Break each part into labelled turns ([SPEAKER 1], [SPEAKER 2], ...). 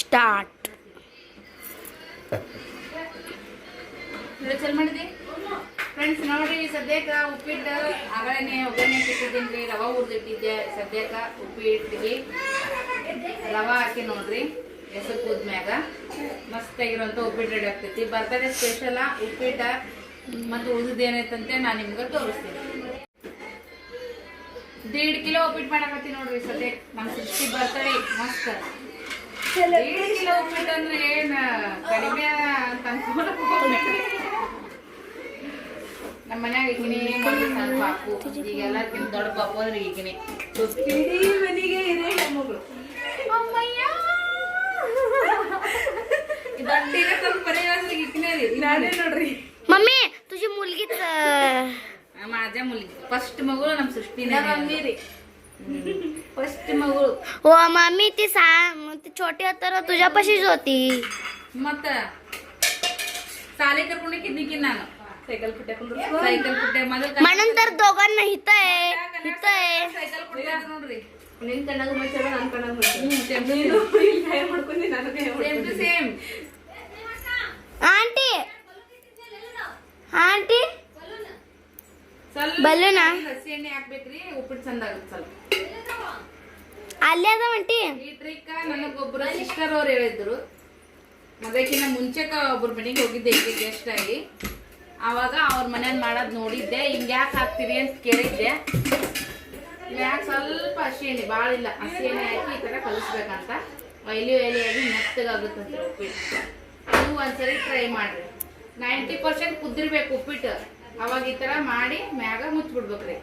[SPEAKER 1] Start.
[SPEAKER 2] Friends ನೋಡ್ರಿ ಸದ್ಯಕ್ಕ ಉಪ್ಪಿಟ್ಟು ಆಗಲೇ ಒಗ್ಗರಣೆ ಇಟ್ಟಿದ್ದೀನಿ ರೀ ರವೆ ಹುರಿದಿಟ್ಟಿದ್ದೆ. ಸದ್ಯಕ್ಕೆ ಉಪ್ಪಿಟ್ಟಿಗೆ ರವೆ ಹಾಕಿ ನೋಡ್ರಿ, ಹೆಸರು ಕುದ್ಮ್ಯಾಗ. ಮಸ್ತಾಗಿರೋಂಥ ಉಪ್ಪಿಟ್ಟು ರೆಡಿ ಆಗ್ತೈತಿ. ಬರ್ತದೆ ಸ್ಪೆಷಲ ಉಪ್ಪಿಟ್ಟ ಮತ್ತು ಉಳಿದೇನೈತಂತೆ ನಾನು ನಿಮ್ಗೆ ತೋರಿಸ್ತೀನಿ. ದೇಡ್ ಕಿಲೋ ಉಪ್ಪಿಟ್ಟು ಮಾಡಕತ್ತೀನಿ ನೋಡ್ರಿ ಸದ್ಯಕ್ಕೆ ನಮ್ಮ ಸೃಷ್ಟಿ ಬರ್ತಾರೆ ಮಸ್ತ್. ಕಿಲೋ ಉಪ್ಪಿಟ್ಟು ಅಂದ್ರೆ ಏನ್ ಕಡಿಮೆ ಅಂತ ಅನ್ಕೊಂಡ್ ಹೋಗ್ಬೇಡ್ರಿ. ನಮ್ಮ ಮನ್ಯಾಗ ಈಗಿನೇ ಮಾಡಿ ಸ್ವಲ್ಪ ಪಾಪು ಈಗ ಎಲ್ಲಕ್ಕಿಂತ ದೊಡ್ಡ ಪಾಪು ಅಂದ್ರೆ ಈಗಿನೇ ಇಡೀ ಮನೆಗೆ ಇದೇ ಹೆಣ್ಮಗಳು ಅಮ್ಮಯ್ಯ ದೊಡ್ಡ ಈಗ ಸ್ವಲ್ಪ ಪರಿವಾರ ಈಗಿನೇ ರೀ ನಾನೇ ನೋಡ್ರಿ
[SPEAKER 1] मम्मी तुझी मुलगी
[SPEAKER 2] माझ्या मुलगी फर्स्ट मगulu ನಮ್ಮ सृष्टीने मम्मी रे फर्स्ट मगulu
[SPEAKER 1] हो मम्मी ती सा ती छोटी होता ना तुझ्यापाशीच होती
[SPEAKER 2] ಮತ್ತ ಶಾಲೆ ಕರ್ಕೊಂಡು ಕಿದ್ನಿಕ್ಕಿ ನಾನು ಸೈಕಲ್ ಪುಟ್ಟ ಸೈಕಲ್ ಪುಟ್ಟ ಮೊದಲು
[SPEAKER 1] म्हणून तर दोघांना हित आहे हित आहे
[SPEAKER 2] ಸೈಕಲ್ ಪುಟ್ಟ ನೋಡ್ರಿ
[SPEAKER 3] ನಿನ್ ಕಣ್ಣಾಗ ಮಾಡ್ತಾರ ನನ್ ಕಣ್ಣಾಗ ಮಾಡ್ತಾರ
[SPEAKER 2] ಸೇಮ್
[SPEAKER 3] ಇಲ್ಲಿ ಕೈ ಮಾಡ್ಕೊಂಡು ನಾನು ಕೈ
[SPEAKER 2] ಟು ಸೇಮ್
[SPEAKER 1] आंटी आंटी ಬಲ್ಲೂನ?
[SPEAKER 2] ಹಸಿ ಎಣ್ಣೆ ಹಾಕ್ಬೇಕ್ರಿ ಉಪ್ಪಿಟ್ಟು ಚಂದ ಆಗುತ್ತೆ ಸ್ವಲ್ಪ.
[SPEAKER 1] ಅಲ್ಲೇ ಅದ ಒಂಟಿ
[SPEAKER 2] ಈ ಟ್ರಿಕ್ ಅವ್ರು ಹೇಳಿದ್ರು. ಅದಕ್ಕಿಂತ ಮುಂಚೆಕ ಒಬ್ರ ಮನೆಗೆ ಹೋಗಿದ್ದೆ ಈಗ ಗೆಸ್ಟ್ ಆಗಿ. ಆವಾಗ ಅವ್ರ ಮನೇಲಿ ಮಾಡೋದು ನೋಡಿದ್ದೆ ಹಿಂಗೆ ಯಾಕೆ ಹಾಕ್ತೀರಿ ಅಂತ ಕೇಳಿದ್ದೆ. ಯಾಕೆ ಸ್ವಲ್ಪ ಹಸಿ ಎಣ್ಣೆ ಭಾಳ ಇಲ್ಲ. ಹಸಿ ಎಣ್ಣೆ ಹಾಕಿ ಈ ಥರ ಕಲಿಸ್ಬೇಕಂತ. ಒಯ್ಲಿ ಒಯ್ಲಿಯಾಗಿ ಅಂತ ಉಪ್ಪಿಟ್ಟು. ನೀವು ಒಂದ್ಸರಿ ಟ್ರೈ ಮಾಡಿರಿ. ನೈಂಟಿ ಪರ್ಸೆಂಟ್ ಕುದ್ದಿರ್ಬೇಕು ಉಪ್ಪಿಟ್ಟು. ಅವಾಗ ಈ ಥರ ಮಾಡಿ ಮ್ಯಾಗ ಮುಚ್ಚಿಬಿಡ್ಬೇಕ್ರಿ.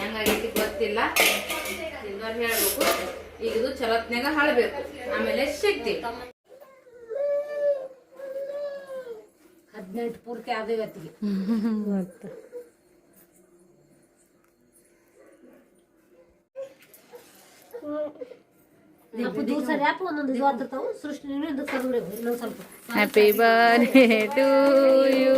[SPEAKER 2] ಹೆಂಗಾಗೈತಿ ಗೊತ್ತಿಲ್ಲ. ತಿಂದವ್ರು ಹೇಳ್ಬೇಕು. ಈಗ ಇದು ಚಲತ್ನಾಗ ಹಳಬೇಕು. ಆಮೇಲೆ ಶಕ್ತಿ.
[SPEAKER 3] ಹದಿನೆಂಟು ಪೂರ್ತಿ ಆದ ಇವತ್ತಿಗೆ.
[SPEAKER 2] happy birthday to you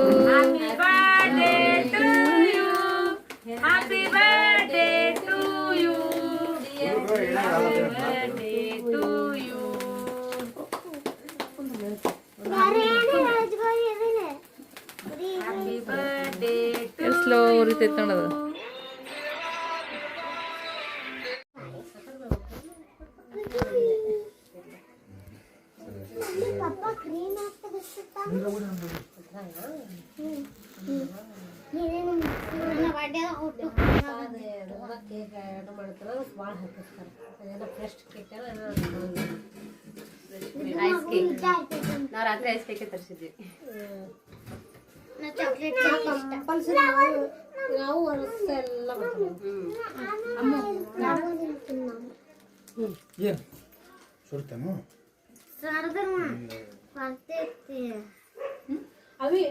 [SPEAKER 2] happy birthday to you to you happy birthday slow ಉರಿತೈತೆ ನೋಡೋದು
[SPEAKER 3] ಕೇಕ್ ಆರ್ಡರ್ ಮಾಡ್ತಾರೆ. ಭಾಳ ಹಾಕಿರ್ತಾರೆ ಅದೇನೋ ಫ್ರೆಶ್ ಕೇಕ್
[SPEAKER 2] ಐಸ್ ಕೇಕ್ ನಾವು ರಾತ್ರಿ ಐಸ್ ಕೇಕ್ ತರಿಸಿದ್ವಿ.
[SPEAKER 3] ಕಂಪಲ್ಸರಿ ನಾವು ವರ್ಷ ಎಲ್ಲ ಮಾಡ್ತೀವಿ.
[SPEAKER 4] ಏನು? ಸುಡ್ತೇನು?
[SPEAKER 3] ಅವಿ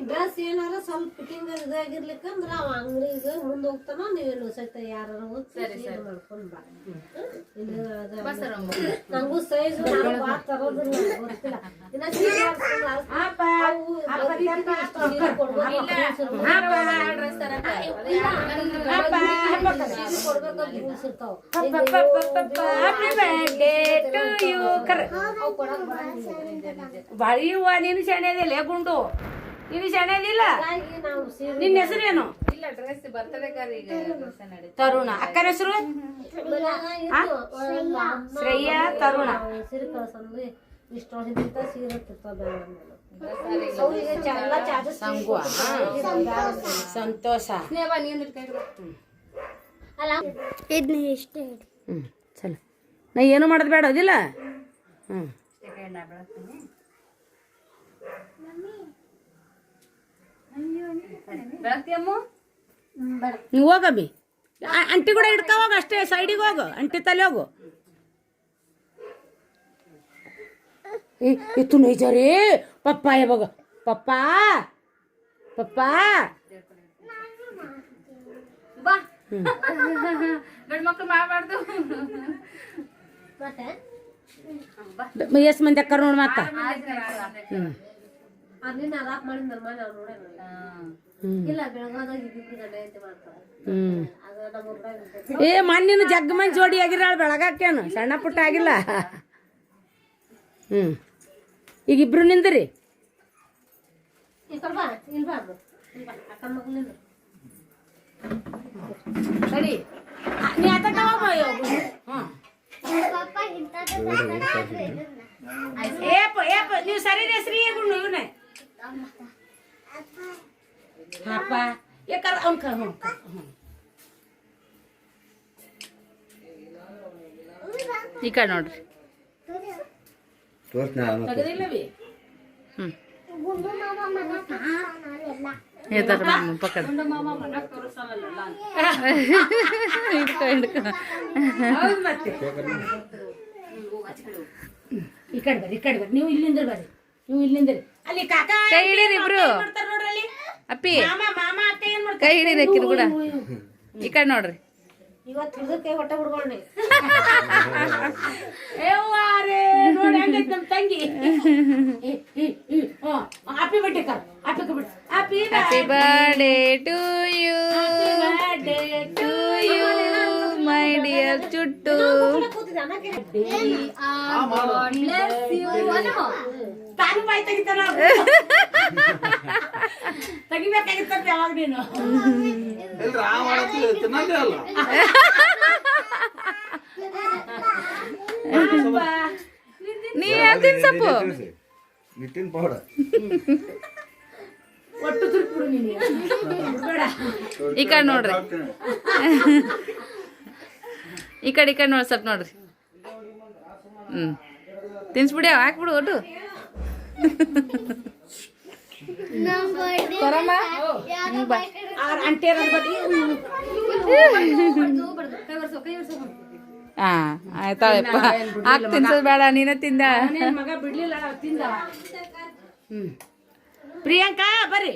[SPEAKER 3] ಡ್ರೆಸ್ ಏನಾರ ಸ್ವಲ್ಪ ಫಿಟ್ಟಿಂಗ್ ಇದಾಗಿರ್ಲಿಕ್ಕಂದ್ರ ಅವ ಅಂಗಡಿಗೆ ಮುಂದೆ ಹೋಗ್ತಾನ ನೀವೇನು ಸಹಿತ ಯಾರು ಮಾಡ್ಕೊಂಡ್ ಬಾ ನಂಗೂ ಸೈಜ್ ಬಾ ತರೋದು ಗೊತ್ತಿಲ್ಲ ಇನ್ನ
[SPEAKER 5] ನೀನು ಶಾಣೆದಿಲ್ಲ ಗುಂಡು
[SPEAKER 3] ನಾವು ಸೀರೆ
[SPEAKER 5] ನಿನ್ನ ಹೆಸರೇನು
[SPEAKER 2] ಇಲ್ಲ ಡ್ರೆಸ್ ಈಗ
[SPEAKER 5] ತರುಣ. ಅಕ್ಕನ ಹೆಸರು? ಶ್ರೇಯ. ತರುಣ.
[SPEAKER 3] ಸೀರೆ ಕಳ್ಸಂದ್ರೆ ಇಷ್ಟು ವರ್ಷದಿಂದ ಸೀರೆ
[SPEAKER 5] ಸಂತೋಷ.
[SPEAKER 3] ಅಲ್ಲ.
[SPEAKER 1] ಇದ್ನ ಇಷ್ಟೇ
[SPEAKER 5] ಹ್ಞೂ ಚಲ ನಾ ಏನು ಮಾಡೋದು ಬೇಡ ಅದಿಲ್ಲ? ಹ್ಞೂ ನೀವು ಹೋಗಬಿ ಅಂಟಿ ಕೂಡ ಹಿಡ್ಕೊ ಹೋಗು ಅಷ್ಟೇ ಸೈಡಿಗೆ ಹೋಗು ಅಂಟಿ ತಲೆ ಹೋಗು. ಇತ್ತು ನೈಜ ರೀ ಪಪ್ಪ ಯಾವಾಗ ಪಪ್ಪ ಪಪ್ಪ.
[SPEAKER 3] ಬಾ.
[SPEAKER 2] ಗಂಡು ಮಕ್ಳು ಮಾಡಬಾರ್ದು
[SPEAKER 3] ಮತ್ತೆ
[SPEAKER 5] ಎಷ್ಟು ಮಂದಿ ಅಕ್ಕಾರ ನೋಡಿ ಮತ್ತ.
[SPEAKER 3] ಮಾಡಿದ ನಮ್ಮ ನಾವು ನೋಡೇ ಇಲ್ಲ ಬೆಳಗಾದಾಗ ಇಬ್ಬಿಬ್ರು ಗಂಡ ಐತೆ ಮಾಡ್ತಾರೆ.
[SPEAKER 5] ಹ್ಞೂ
[SPEAKER 3] ಅದು ನಮ್ಮ
[SPEAKER 5] ಏ ಮಣ್ಣಿನ ಜಗ್ ಮಂದಿ ಜೋಡಿ ಆಗಿರಾಳ ಬೆಳಗಾಕೇನು ಸಣ್ಣ ಪುಟ್ಟ ಆಗಿಲ್ಲ? ಹ್ಞೂ ಈಗ ಇಬ್ರು ನಿಂದ್ರಿ? ಸರಿ. ನೀ ಆತ ಹ್ಞೂ ಏಪ ಏಪ ನೀವು ಸರಿ ಶ್ರೀ ಇವ್ನು ಇವನೇ. ಹಾಪ ಯಾಕಂದ್ರೆ ಅವ್ನ ಕ ಹ್ಞೂ ಹ್ಞೂ
[SPEAKER 6] ಈ ಕಡೆ ನೋಡ್ರಿ
[SPEAKER 5] ತೆಗೆದಿಲ್ಲವಿ
[SPEAKER 6] ಹ್ಮ್ ಹೇಳ್ತಾರ ನಮ್ಮ ಪಕ್ಕದ ಹಿಡ್ಕೊ ಹಿಡ್ಕೊ
[SPEAKER 5] ಈ ಕಡೆ ಬರ್ರಿ ಈ ಕಡೆ ಬರ್ರಿ ನೀವು ಇಲ್ಲಿಂದ ಬರ್ರಿ ನೀವು ಇಲ್ಲಿಂದ ಅಲ್ಲಿ ಕಾಕ
[SPEAKER 6] ಕೈ ಹಿಡೀರಿ ಇಬ್ರು.
[SPEAKER 5] ಮಾಡ್ತಾರ ನೋಡ್ರಿ ಅಲ್ಲಿ?
[SPEAKER 6] ಅಪ್ಪಿ.
[SPEAKER 5] ಮಾಮ ಮಾಮ ಅಕ್ಕ ಏನ್ ಮಾಡ್ತಾರ?
[SPEAKER 6] ಕೈ ಹಿಡೀರಿ ಅಕ್ಕಿದ್ ಕೂಡ. ಈ ಕಡೆ ನೋಡ್ರಿ.
[SPEAKER 3] ಇವತ್ತು ಹೊಟ್ಟೆ ಬಿಡ್ಕೊಂಡಿ
[SPEAKER 5] ಬಾಯಿ ತೆಗಿತಾನ ತೆಗಿಬೇಕಾಗಿತ್ತಂತ ಯಾವಾಗ ನೀನು?
[SPEAKER 7] ಇಲ್ರಿ ಆ ಮಾಡತ್ತಿ ತಿನ್ನಂದೇ ಅಲ್ಲ.
[SPEAKER 6] ನೀ ತಿನ್ಸಪ್ಪು
[SPEAKER 7] ನಿಟ್ಟಿನ ಪೌಡರ್.
[SPEAKER 5] ಒಟ್ಟು ತಿರುಗ್ಬಿಡು ನೀನು.
[SPEAKER 6] ಈ ಕಡೆ ನೋಡ್ರಿ. ಈ ಕಡೆ ಈ ಕಡೆ ನೋಡಿ ಸ್ವಲ್ಪ ನೋಡ್ರಿ. ಹ್ಮ್. ತಿನ್ಸ್ಬಿಡ್ಯಾವ ಹಾಕ್ಬಿಡು ಒಟ್ಟು. ಕೊರಮ್ಮ ಹ್ಮ್, ಬಾ
[SPEAKER 5] ಆಂಟಿ ಬಡ್ಡಿ
[SPEAKER 6] ಹಾ ಆಯ್ತಾಳಪ್ಪ ಹಾಕ್ ತಿನ್ಸೋದ್ ಬೇಡ ನೀನೇ ತಿಂದ
[SPEAKER 5] ನನ್ ಮಗ ಬಿಡ್ಲಿಲ್ಲ ತಿಂದ ಹ್ಮ್ ಪ್ರಿಯಾಂಕಾ ಬರ್ರಿ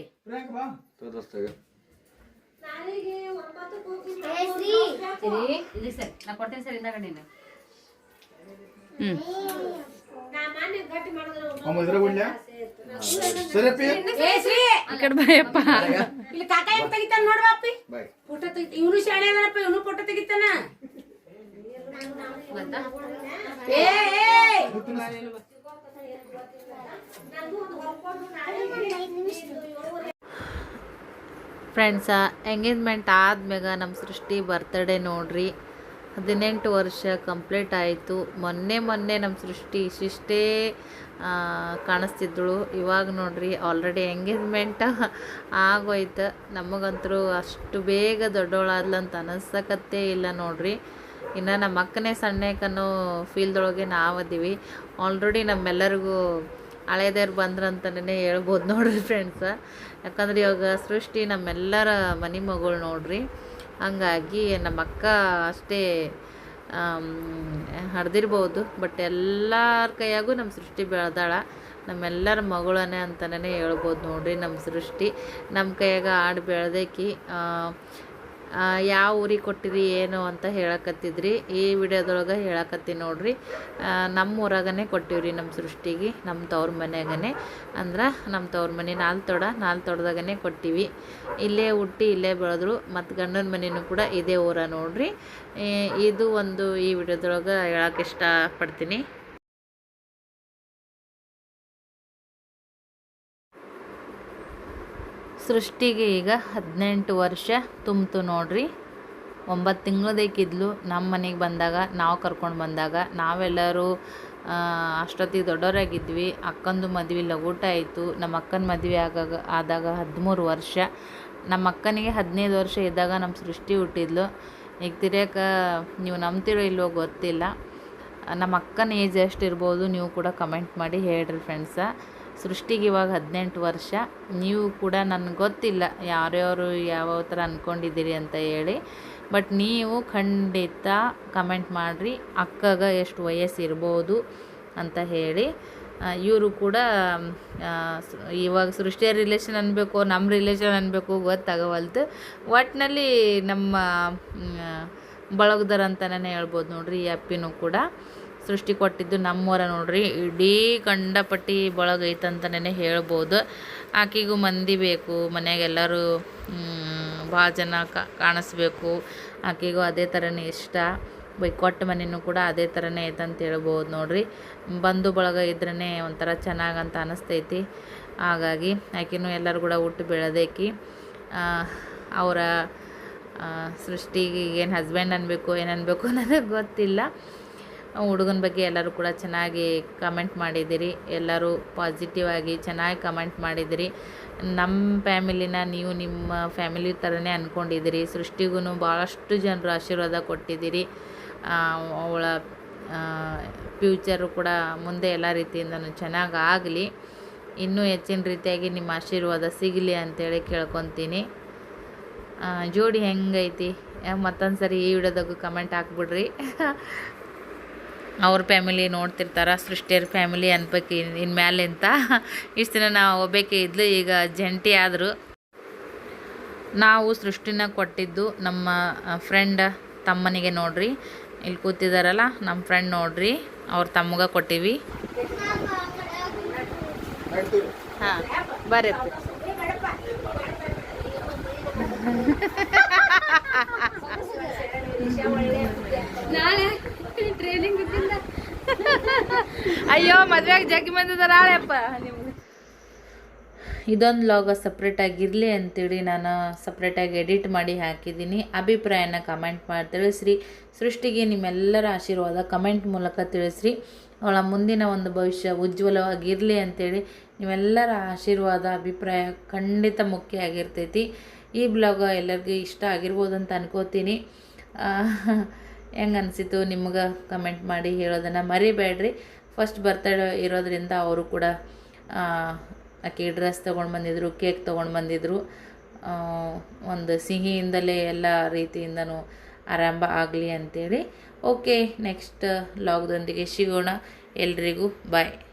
[SPEAKER 6] ಹ್ಮ್
[SPEAKER 7] ಅಮ್ಮ ಇದ್ರ ಬಿಡ್ಲ್ಯಾ ಸರಿ ಅಪ್ಪಿ
[SPEAKER 5] ಏ ಶ್ರೀ!
[SPEAKER 6] ಈ ಬಾಯಪ್ಪ.
[SPEAKER 5] ಇಲ್ಲಿ ಕಾಕ ಹೆಂಗ್ ತೆಗಿತಾನ ನೋಡ್ವಾ ಅಪ್ಪಿ? ಫೋಟೋ ತೆಗಿತ ಇವನು ಶಾಣೆ ಅದನಪ್ಪ ಇವನು ಫೋಟೋ ತೆಗಿತಾನ? ಏ ಏ!
[SPEAKER 6] ಫ್ರೆಂಡ್ಸ ಎಂಗೇಜ್ಮೆಂಟ್ ಆದ್ಮ್ಯಾಗ ನಮ್ಮ ಸೃಷ್ಟಿ ಬರ್ತಡೇ ನೋಡ್ರಿ. ಹದಿನೆಂಟು ವರ್ಷ ಕಂಪ್ಲೀಟ್ ಆಯಿತು. ಮೊನ್ನೆ ಮೊನ್ನೆ ನಮ್ಮ ಸೃಷ್ಟಿ ಇಷ್ಟಿಷ್ಟೇ ಕಾಣಿಸ್ತಿದ್ದಳು ಇವಾಗ ನೋಡ್ರಿ ಆಲ್ರೆಡಿ ಎಂಗೇಜ್ಮೆಂಟ್ ಆಗೋಯ್ತು. ನಮಗಂತರೂ ಅಷ್ಟು ಬೇಗ ದೊಡ್ಡವಳಾದ್ಲಂತ ಅನಿಸಕತ್ತೇ ಇಲ್ಲ ನೋಡ್ರಿ. ಇನ್ನು ನಮ್ಮ ಅಕ್ಕನೇ ಸಣ್ಣಕನ್ನೋ ಫೀಲ್ದೊಳಗೆ ನಾವು ಅದೀವಿ. ಆಲ್ರೆಡಿ ನಮ್ಮೆಲ್ಲರಿಗೂ ಹಳೇದೇವ್ರು ಬಂದ್ರಂತಲೇ ಹೇಳ್ಬೋದು ನೋಡ್ರಿ ಫ್ರೆಂಡ್ಸ ಯಾಕಂದ್ರೆ ಇವಾಗ ಸೃಷ್ಟಿ ನಮ್ಮೆಲ್ಲರ ಮನೆ ಮಗಳು ನೋಡ್ರಿ. ಹಂಗಾಗಿ ನಮ್ಮ ಅಕ್ಕ ಅಷ್ಟೇ ಹಡ್ದಿರ್ಬೋದು ಬಟ್ ಎಲ್ಲರ ಕೈಯಾಗೂ ನಮ್ಮ ಸೃಷ್ಟಿ ಬೆಳೆದಾಳ. ನಮ್ಮೆಲ್ಲರ ಮಗಳನೇ ಅಂತಲೇ ಹೇಳ್ಬೋದು ನೋಡಿರಿ ನಮ್ಮ ಸೃಷ್ಟಿ. ನಮ್ಮ ಕೈಯಾಗ ಆಡು ಬೆಳೆದೈಕಿ ಯಾವ ಊರಿಗೆ ಕೊಟ್ಟಿರಿ, ಏನು ಅಂತ ಹೇಳಕತ್ತಿದ್ರಿ. ಈ ವಿಡಿಯೋದೊಳಗೆ ಹೇಳಕತ್ತೀನಿ ನೋಡ್ರಿ. ನಮ್ಮ ಊರಾಗನೇ ಕೊಟ್ಟಿವ್ರಿ ನಮ್ಮ ಸೃಷ್ಟಿಗೆ, ನಮ್ಮ ತವ್ರ ಮನ್ಯಾಗನೇ. ಅಂದ್ರೆ ನಮ್ಮ ತವ್ರ ಮನೆ ನಾಲ್ತೊಡ, ನಾಲ್ತೊಡದಾಗನೇ ಕೊಟ್ಟಿವಿ. ಇಲ್ಲೇ ಹುಟ್ಟಿ ಇಲ್ಲೇ ಬೆಳೆದ್ರು, ಮತ್ತು ಗಂಡನ ಮನೆಯೂ ಕೂಡ ಇದೇ ಊರ ನೋಡ್ರಿ. ಇದು ಒಂದು ಈ ವಿಡಿಯೋದೊಳಗೆ ಹೇಳಕ್ಕೆ ಇಷ್ಟಪಡ್ತೀನಿ. ಸೃಷ್ಟಿಗೆ ಈಗ ಹದಿನೆಂಟು ವರ್ಷ ತುಂಬಿತು ನೋಡ್ರಿ. ಒಂಬತ್ತು ತಿಂಗಳದಕ್ಕಿದ್ಲು ನಮ್ಮ ಮನೆಗೆ ಬಂದಾಗ, ನಾವು ಕರ್ಕೊಂಡು ಬಂದಾಗ, ನಾವೆಲ್ಲರೂ ಅಷ್ಟೊತ್ತಿಗೆ ದೊಡ್ಡವರಾಗಿದ್ವಿ ಅಕ್ಕಂದು ಮದುವೆ ಲಗೂಟ ಆಯಿತು. ನಮ್ಮ ಅಕ್ಕನ ಮದುವೆ ಆಗಾಗ, ಆದಾಗ ಹದಿಮೂರು ವರ್ಷ. ನಮ್ಮ ಅಕ್ಕನಿಗೆ ಹದಿನೈದು ವರ್ಷ ಇದ್ದಾಗ ನಮ್ಮ ಸೃಷ್ಟಿ ಹುಟ್ಟಿದ್ಲು. ಈಗ ತಿರ್ಯಾಕ ನೀವು ನಂಬ್ತಿರೋ ಇಲ್ವೋ ಗೊತ್ತಿಲ್ಲ. ನಮ್ಮ ಅಕ್ಕನ ಏಜ್ ಎಷ್ಟು ಇರ್ಬೋದು ನೀವು ಕೂಡ ಕಮೆಂಟ್ ಮಾಡಿ ಹೇಳ್ರಿ ಫ್ರೆಂಡ್ಸ ಸೃಷ್ಟಿಗೆ ಇವಾಗ ಹದಿನೆಂಟು ವರ್ಷ. ನೀವು ಕೂಡ ನನಗೆ ಗೊತ್ತಿಲ್ಲ ಯಾರ್ಯಾರು ಯಾವ ಥರ ಅಂದ್ಕೊಂಡಿದ್ದೀರಿ ಅಂತ ಹೇಳಿ. ಬಟ್ ನೀವು ಖಂಡಿತ ಕಮೆಂಟ್ ಮಾಡಿರಿ. ಅಕ್ಕಗ ಎಷ್ಟು ವಯಸ್ಸು ಇರ್ಬೋದು ಅಂತ ಹೇಳಿ. ಇವರು ಕೂಡ ಇವಾಗ ಸೃಷ್ಟಿಯ ರಿಲೇಷನ್ ಅನ್ಬೇಕು ನಮ್ಮ ರಿಲೇಷನ್ ಅನ್ಬೇಕು ಗೊತ್ತಾಗವಲ್ತು ಒಟ್ಟಿನಲ್ಲಿ ನಮ್ಮ ಬಳಗದರ ಅಂತಲೇ ಹೇಳ್ಬೋದು ನೋಡಿರಿ ಈ ಅಪ್ಪಿನೂ ಕೂಡ. ಸೃಷ್ಟಿ ಕೊಟ್ಟಿದ್ದು ನಮ್ಮವರ ನೋಡ್ರಿ. ಇಡೀ ಗಂಡಪಟ್ಟಿ ಬಳಗೈತಂತನೇ ಹೇಳ್ಬೋದು. ಆಕೆಗೂ ಮಂದಿ ಬೇಕು, ಮನೆಯಾಗೆಲ್ಲರೂ ಭಾಳ ಜನ ಕಾಣಿಸ್ಬೇಕು. ಆಕೆಗೂ ಅದೇ ಥರನೇ ಇಷ್ಟ. ಬೈ, ಕೊಟ್ಟ ಮನೆಯೂ ಕೂಡ ಅದೇ ಥರನೇ ಐತಂತ ಹೇಳ್ಬೋದು ನೋಡ್ರಿ. ಬಂಧು ಬಳಗ ಇದ್ರೇ ಒಂಥರ ಚೆನ್ನಾಗಂತ ಅನಿಸ್ತೈತಿ. ಹಾಗಾಗಿ ಆಕೆನೂ ಎಲ್ಲರೂ ಕೂಡ ಹುಟ್ಟು ಬೆಳೆದೇಕಿ. ಅವರ ಸೃಷ್ಟಿಗೆ ಏನು ಹಸ್ಬೆಂಡ್ ಅನ್ನಬೇಕು ಏನು ಅನ್ಬೇಕು ನನಗೆ ಗೊತ್ತಿಲ್ಲ. ಹುಡುಗನ ಬಗ್ಗೆ ಎಲ್ಲರೂ ಕೂಡ ಚೆನ್ನಾಗಿ ಕಮೆಂಟ್ ಮಾಡಿದ್ದೀರಿ. ಎಲ್ಲರೂ ಪಾಸಿಟಿವ್ ಆಗಿ ಚೆನ್ನಾಗಿ ಕಮೆಂಟ್ ಮಾಡಿದಿರಿ ನಮ್ಮ ಫ್ಯಾಮಿಲಿನ ನೀವು ನಿಮ್ಮ ಫ್ಯಾಮಿಲಿ ಥರನೇ ಅಂದ್ಕೊಂಡಿದ್ದೀರಿ ಸೃಷ್ಟಿಗೂ ಭಾಳಷ್ಟು ಜನರು ಆಶೀರ್ವಾದ ಕೊಟ್ಟಿದ್ದೀರಿ. ಅವಳ ಫ್ಯೂಚರು ಕೂಡ ಮುಂದೆ ಎಲ್ಲ ರೀತಿಯಿಂದನು ಚೆನ್ನಾಗಿ ಆಗಲಿ. ಇನ್ನೂ ಹೆಚ್ಚಿನ ರೀತಿಯಾಗಿ ನಿಮ್ಮ ಆಶೀರ್ವಾದ ಸಿಗಲಿ ಅಂತೇಳಿ ಕೇಳ್ಕೊತೀನಿ. ಜೋಡಿ ಹೆಂಗೈತಿ? ಮತ್ತೊಂದು ಸರಿ ಈ ವಿಡಿಯೋದಾಗೂ ಕಮೆಂಟ್ ಹಾಕ್ಬಿಡ್ರಿ. ಅವ್ರ ಫ್ಯಾಮಿಲಿ ನೋಡ್ತಿರ್ತಾರೆ, ಸೃಷ್ಟಿಯರ ಫ್ಯಾಮಿಲಿ ಅನ್ಬೇಕು ಇನ್- ಮೇಲೆ ಅಂತ. ಇಷ್ಟು ದಿನ ನಾವು ಒಬ್ಬಾಕೆ ಇದ್ಲು, ಈಗ ಜಂಟಿ ಆದರು. ನಾವು ಸೃಷ್ಟಿನ ಕೊಟ್ಟಿದ್ದು ನಮ್ಮ ಫ್ರೆಂಡ್ ತಮ್ಮನಿಗೆ ನೋಡ್ರಿ. ಇಲ್ಲಿ ಕೂತಿದಾರಲ್ಲ, ನಮ್ಮ ಫ್ರೆಂಡ್ ನೋಡ್ರಿ, ಅವ್ರ ತಮ್ಮಗ ಕೊಟ್ಟಿವಿ. ಹಾಂ ಬರ್ರಿ ಅಯ್ಯೋ, ಮದ್ವೆಗೆ ಜಗ್ಗಿ ಬಂದಿದ್ದಾರಪ್ಪ ನಿಮ್ಗೆ. ಇದೊಂದು ಲಾಗ ಸಪ್ರೇಟಾಗಿರಲಿ ಅಂತೇಳಿ ನಾನು ಸಪ್ರೇಟಾಗಿ ಎಡಿಟ್ ಮಾಡಿ ಹಾಕಿದ್ದೀನಿ. ಅಭಿಪ್ರಾಯನ ಕಮೆಂಟ್ ಮಾಡಿ ತಿಳಿಸ್ರಿ. ಸೃಷ್ಟಿಗೆ ನಿಮ್ಮೆಲ್ಲರ ಆಶೀರ್ವಾದ ಕಮೆಂಟ್ ಮೂಲಕ ತಿಳಿಸ್ರಿ. ಅವಳ ಮುಂದಿನ ಒಂದು ಭವಿಷ್ಯ ಉಜ್ವಲವಾಗಿರಲಿ ಅಂತೇಳಿ ನಿಮ್ಮೆಲ್ಲರ ಆಶೀರ್ವಾದ, ಅಭಿಪ್ರಾಯ ಖಂಡಿತ ಮುಖ್ಯ ಆಗಿರ್ತೈತಿ. ಈ ಬ್ಲಾಗ ಎಲ್ಲರಿಗೂ ಇಷ್ಟ ಆಗಿರ್ಬೋದು ಅಂತ ಅನ್ಕೋತೀನಿ. ಹೆಂಗೆ ಅನಿಸಿತು ನಿಮ್ಗೆ? ಕಮೆಂಟ್ ಮಾಡಿ ಹೇಳೋದನ್ನು ಮರಿಬೇಡ್ರಿ. ಫಸ್ಟ್ ಬರ್ತಡೇ ಇರೋದರಿಂದ ಅವರು ಕೂಡ ಆಕೆ ಡ್ರೆಸ್ ತೊಗೊಂಡು ಬಂದಿದ್ರು ಕೇಕ್ ತೊಗೊಂಡು ಬಂದಿದ್ರು. ಆ, ಒಂದು ಸಿಹಿಯಿಂದಲೇ ಎಲ್ಲ ರೀತಿಯಿಂದನೂ ಆರಂಭ ಆಗಲಿ ಅಂತೇಳಿ. ಓಕೆ ನೆಕ್ಸ್ಟ್ ಲಾಗ್ದೊಂದಿಗೆ ಸಿಗೋಣ. ಎಲ್ರಿಗೂ ಬಾಯ್